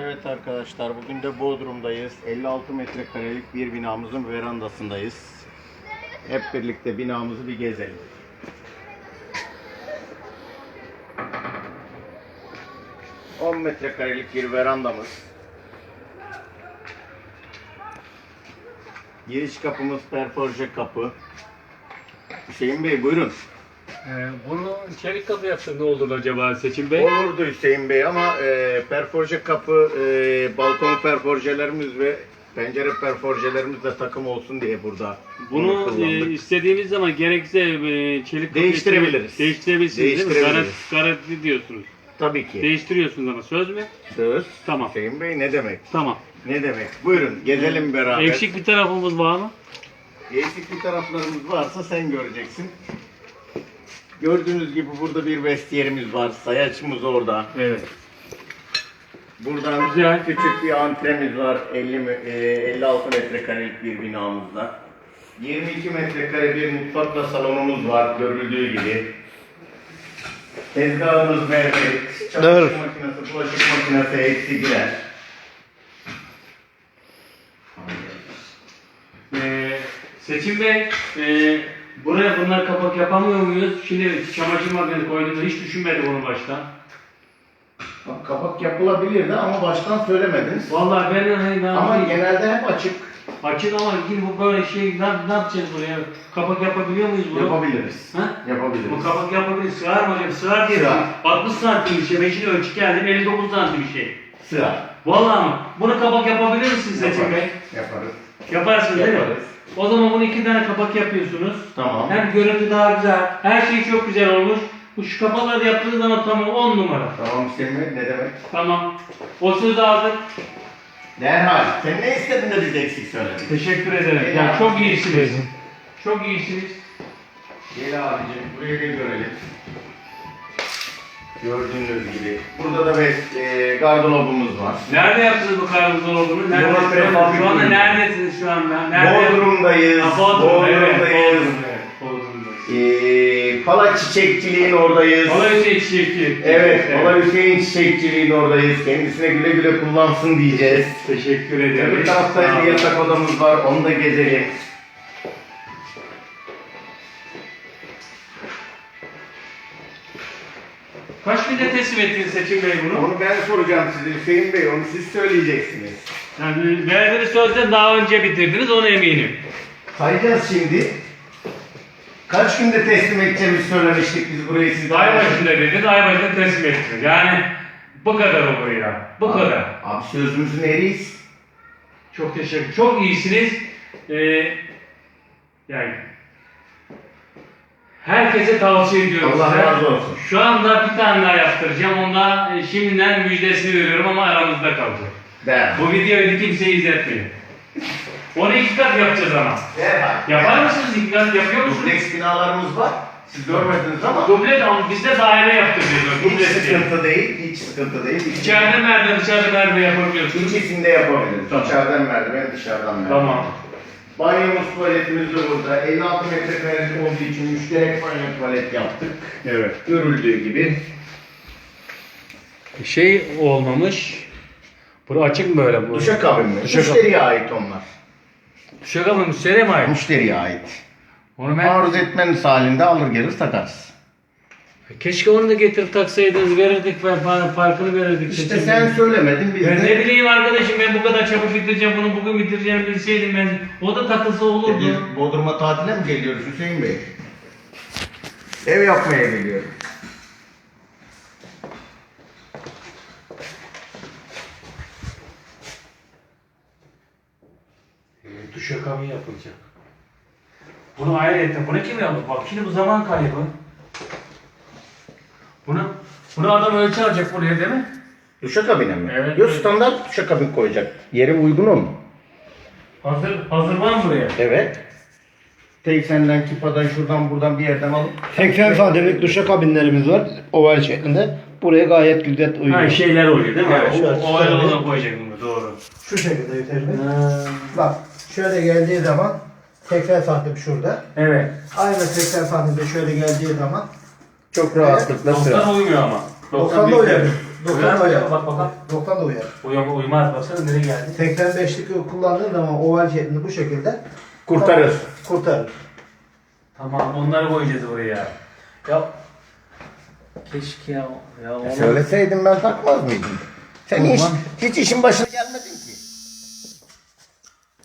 Evet arkadaşlar bugün de Bodrum'dayız. 56 metrekarelik bir binamızın verandasındayız. Hep birlikte binamızı bir gezelim. ...10 metrekarelik bir verandamız. Giriş kapımız perforje kapı. Hüseyin Bey buyurun. Ee, bunu çelik kapı yapsak ne olur acaba Seçim Bey? Olurdu Hüseyin Bey ama e, perforje kapı, e, balkon perforjelerimiz ve pencere perforjelerimiz de takım olsun diye burada Bunu kullandık. e, istediğimiz zaman gerekse e, çelik kapı Değiştirebiliriz. Değiştirebilirsiniz değil mi? Değiştirebiliriz. Garanti, garanti diyorsunuz. Tabii ki. Değiştiriyorsunuz ama söz mü? Söz. Tamam. Hüseyin Bey ne demek? Tamam. Ne demek? Buyurun gezelim beraber. Eksik bir tarafımız var mı? Eksik bir taraflarımız varsa sen göreceksin. Gördüğünüz gibi burada bir vestiyerimiz var. Sayaçımız orada. Evet. Buradan Güzel. küçük bir antremiz var. 50 me- e, 56 metrekarelik bir binamızda. 22 metrekare bir mutfakla salonumuz var görüldüğü gibi. Tezgahımız mevcut. Çamaşır makinesi, bulaşık makinesi hepsi girer. Ee, Seçim Bey, e, buraya bunlar kapak yapamıyor muyuz? Şimdi çamaşır makinesi koyduğumda hiç düşünmedim onu baştan. Bak, Kapak yapılabilirdi ama baştan söylemediniz. Vallahi ben, ben, ben Ama genelde hep açık. açık ama şimdi bu böyle şey ne, ne yapacağız buraya? Kapak yapabiliyor muyuz bunu? Yapabiliriz. Ha? Yapabiliriz. Bu kapak yapabilir. Sığar mı hocam? Sığar diye. Sığar. 60 santim bir şey. Ben şimdi ölçü geldim. 59 santim bir şey. Sığar. Vallahi mı? Bunu kapak yapabilir misiniz Seçim Yaparız. Bey? Yaparız. Yaparsınız değil mi? Yaparız. O zaman bunu iki tane kapak yapıyorsunuz. Tamam. Hem görüntü daha güzel. Her şey çok güzel olmuş. Bu şu kapakları yaptığınız zaman tamam 10 numara. Tamam Hüseyin Bey ne demek? Tamam. O sözü aldık. Derhal. Sen ne istedin de biz eksik söyledik? Teşekkür ederim. Ya çok iyisiniz. Çok iyisiniz. Gel abicim buraya bir görelim. Gördüğünüz gibi. Burada da bir e, gardırobumuz var. Nerede yaptınız bu olduğunu? Nerede? Şu anda neredesiniz şu anda? Nerede? Bodrum'dayız. Ha, Bodrum, evet, Bodrum'dayız. Bodrum, evet, Bodrum'dayız. E, Pala çiçekçiliğin oradayız. Olay şey çiçekçi. Evet, Pala Hüseyin çiçekçiliğin oradayız. Kendisine güle güle kullansın diyeceğiz. Teşekkür ederim. Öbür tarafta bir yatak odamız var. Onu da gezelim. Kaç günde teslim ettiniz Seçim Bey bunu? Onu ben soracağım size Hüseyin Bey. Onu siz söyleyeceksiniz. Yani verdiğiniz sözden daha önce bitirdiniz onu eminim. Sayacağız şimdi. Kaç günde teslim edeceğimizi söylemiştik biz burayı size. Ay başında dediniz, ay başında teslim ettiniz. Yani bu kadar olur ya. Bu kadar. Abi sözümüzün eriyiz. Çok teşekkür Çok iyisiniz. Ee, yani herkese tavsiye ediyorum Allah size. razı olsun. Şu anda bir tane daha yaptıracağım. Onda e, şimdiden müjdesini veriyorum ama aramızda kalacak. Der. Bu videoyu kimseye izletmeyin. Onu iki kat yapacağız ama. Derhal. Yapar mısınız? İki kat yapıyor musunuz? Dubleks binalarımız var. Siz görmediniz ama Duble ama biz de daire yaptırıyoruz. hiç Duble değil. sıkıntı değil. Hiç sıkıntı değil. İçeride merdiven, dışarıda merdiven yapabiliyorsunuz. İkisini de yapabiliriz. Tamam. İçeriden merdiven, dışarıdan merdiven. Tamam. Banyomuz, tuvaletimiz de burada. 56 metrekarelik olduğu için müşterek banyo tuvalet yaptık. Evet. Görüldüğü gibi. Şey olmamış. Bura açık mı böyle? Bu? Duşakabin mi? Duşakabin. Müşteriye ait onlar. Şaka mı? Müşteriye mi ait? Müşteriye ait. Onu ben... Aruz etmeniz halinde alır gelir takarız. Keşke onu da getirip taksaydınız, verirdik ve fa- farkını verirdik. İşte Seçim sen söylemedin biz Ben de. ne bileyim arkadaşım ben bu kadar çabuk bitireceğim bunu bugün bitireceğimi bilseydim ben o da takılsa E, olurdu. Biz Bodrum'a tatile mi geliyoruz Hüseyin Bey? Ev yapmaya geliyoruz. E, Duşakabin yapılacak. Bunu ayrı ettim. Bunu kim yaptı? Bak şimdi bu zaman kaybı. Bunu bunu adam ölçü alacak buraya değil mi? Duşakabine mi? Evet, Yok standart duşakabin koyacak. Yeri uygun mu? Hazır hazır var mı buraya? Evet. Tek senden kipadan şuradan buradan bir yerden alıp 80 santimlik duşa kabinlerimiz var oval şeklinde. Buraya gayet güzel uyuyor. Ha şeyler oluyor değil mi? Evet, o, şöyle o olan koyacaktım doğru. Şu şekilde yeterli. Bak şöyle geldiği zaman 80 santim şurada. Evet. Aynı 80 santimde şöyle geldiği zaman çok rahatlıkla 90 sığar. uymuyor ama. 90'da büyük uyuyor. değil. 90 da uyar. Bak bakalım. 90 da uyar. Uyuma, uymaz baksana nereye geldi. 85'lik kullandığın zaman oval şeklinde bu şekilde Kurtarır. kurtarır. Tamam onları koyacağız buraya. Ya keşke ya. Ya onu- Söyleseydin ben takmaz mıydım? Sen hiç, hiç işin başına gelmedin ki.